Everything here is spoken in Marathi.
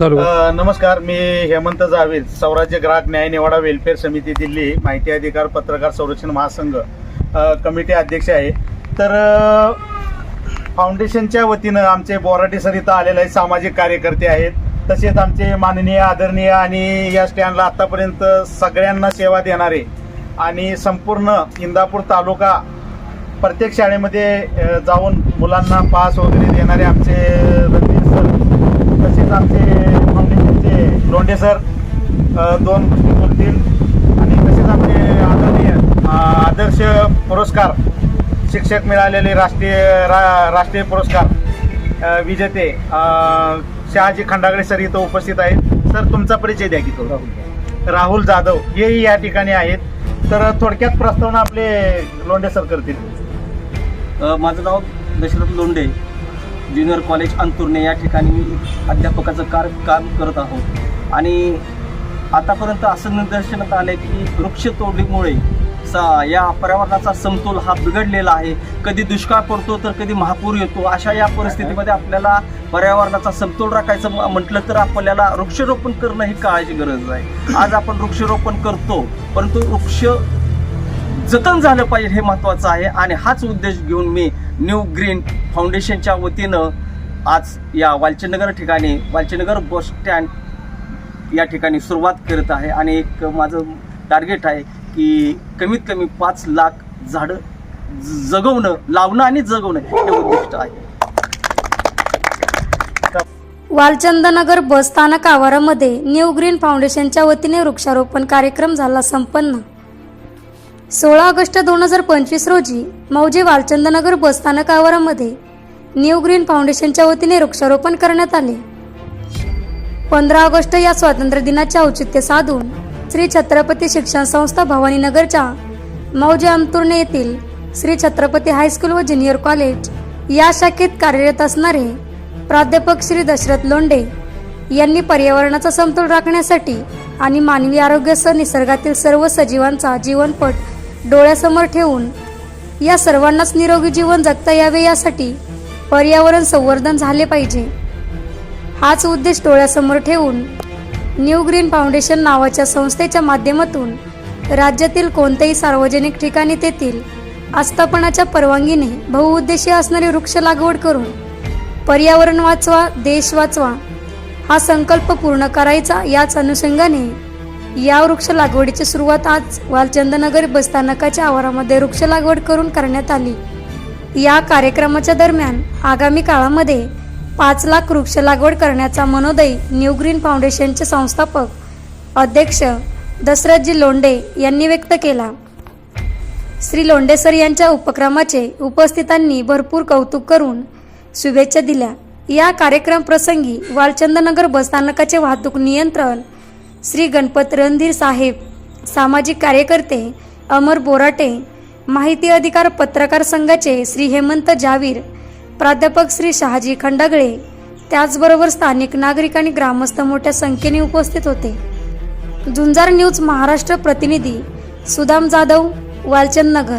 अ, नमस्कार मी हेमंत जावेद स्वराज्य ग्राहक न्याय निवाडा वेलफेअर समिती दिल्ली माहिती अधिकार पत्रकार संरक्षण महासंघ अ, कमिटी अध्यक्ष आहे. तर अ, फाउंडेशनच्या वतीनं आमचे बोराटे सर इथं आलेले आहेत सामाजिक कार्यकर्ते आहेत. तसेच आमचे माननीय आदरणीय आणि या स्टँडला आतापर्यंत सगळ्यांना सेवा देणारे आणि संपूर्ण इंदापूर तालुका प्रत्येक शाळेमध्ये अ, जाऊन मुलांना पास वगैरे देणारे आमचे रणवीर सर. तसेच आमचे फाउंडेशनचे लोंढे सर दोन गोष्टी बोलतील आणि तसेच आमचे आदरणीय आदर्श पुरस्कार शिक्षक मिळालेले राष्ट्रीय रा राष्ट्रीय पुरस्कार विजेते शहाजी खंडागळे सर इथं उपस्थित आहेत. सर तुमचा परिचय द्या की तो. राहुल जाधव हेही या ठिकाणी आहेत. तर थोडक्यात प्रस्तावना आपले लोंढे सर करतील. माझं नाव दशरथ लोंढे. ज्युनियर कॉलेज अंतुर्णे या ठिकाणी मी अध्यापकाचं कार काम करत आहोत. आणि आतापर्यंत असं निदर्शनात आलं की वृक्षतोडीमुळे सा या पर्यावरणाचा समतोल हा बिघडलेला आहे. कधी दुष्काळ पडतो तर कधी महापूर येतो. अशा या परिस्थितीमध्ये आपल्याला पर्यावरणाचा समतोल राखायचं म्हटलं तर आपल्याला वृक्षारोपण करणं ही काळाची गरज आहे. आज आपण वृक्षारोपण करतो परंतु वृक्ष जतन झालं पाहिजे हे महत्त्वाचं आहे. आणि हाच उद्देश घेऊन मी न्यू ग्रीन फाउंडेशनच्या वतीनं आज या वालचंदनगर ठिकाणी वालचंदनगर बस स्टँड या ठिकाणी सुरुवात करत आहे. आणि एक माझं टार्गेट आहे की कमीत कमी पाच लाख झाडं ज- जगवणं लावणं आणि जगवणं हे उद्दिष्ट आहे. वालचंदनगर बस स्थानक आवारामध्ये न्यू ग्रीन फाउंडेशनच्या वतीने वृक्षारोपण कार्यक्रम झाला संपन्न. सोळा ऑगस्ट दोन हजार पंचवीस रोजी मौजे वालचंदनगर बस स्थानक आवारामध्ये न्यू ग्रीन फाउंडेशनच्या वतीने वृक्षारोपण करण्यात आले. पंधरा ऑगस्ट या स्वातंत्र्य दिनाचे औचित्य साधून श्री छत्रपती शिक्षण संस्था भवानीनगरच्या मौजे अंतुर्णे येथील श्री छत्रपती हायस्कूल व ज्युनियर कॉलेज या शाखेत कार्यरत असणारे प्राध्यापक श्री दशरथ लोंडे यांनी पर्यावरणाचा समतोल राखण्यासाठी आणि मानवी आरोग्यासह निसर्गातील सर्व सजीवांचा जीवनपट डोळ्यासमोर ठेवून या सर्वांनाच निरोगी जीवन जगता यावे यासाठी पर्यावरण संवर्धन झाले पाहिजे. हाच उद्देश डोळ्यासमोर ठेवून न्यू ग्रीन फाउंडेशन नावाच्या संस्थेच्या माध्यमातून राज्यातील कोणत्याही सार्वजनिक ठिकाणी तेथील आस्थापनाच्या परवानगीने बहुउद्देशीय असणारी वृक्ष लागवड करून पर्यावरण वाचवा देश वाचवा हा संकल्प पूर्ण करायचा याच अनुषंगाने या वृक्ष लागवडीची सुरुवात आज वालचंदनगर बसस्थानकाच्या आवारामध्ये वृक्ष लागवड करून करण्यात आली. या कार्यक्रमाच्या दरम्यान आगामी काळामध्ये पाच लाख वृक्ष लागवड करण्याचा मनोदय न्यू ग्रीन फाउंडेशनचे संस्थापक अध्यक्ष दशरथजी लोंडे यांनी व्यक्त केला. श्री लोंडे सर यांच्या उपक्रमाचे उपस्थितांनी भरपूर कौतुक करून शुभेच्छा दिल्या. या कार्यक्रम प्रसंगी वालचंदनगर बसस्थानकाचे वाहतूक नियंत्रण श्री गणपत रणधीर साहेब सामाजिक कार्यकर्ते अमर बोराटे माहिती अधिकार पत्रकार संघाचे श्री हेमंत जावीर प्राध्यापक श्री शहाजी खंडागळे त्याचबरोबर स्थानिक नागरिक आणि ग्रामस्थ मोठ्या संख्येने उपस्थित होते. झुंजार न्यूज महाराष्ट्र प्रतिनिधी सुदाम जाधव वालचंद नगर.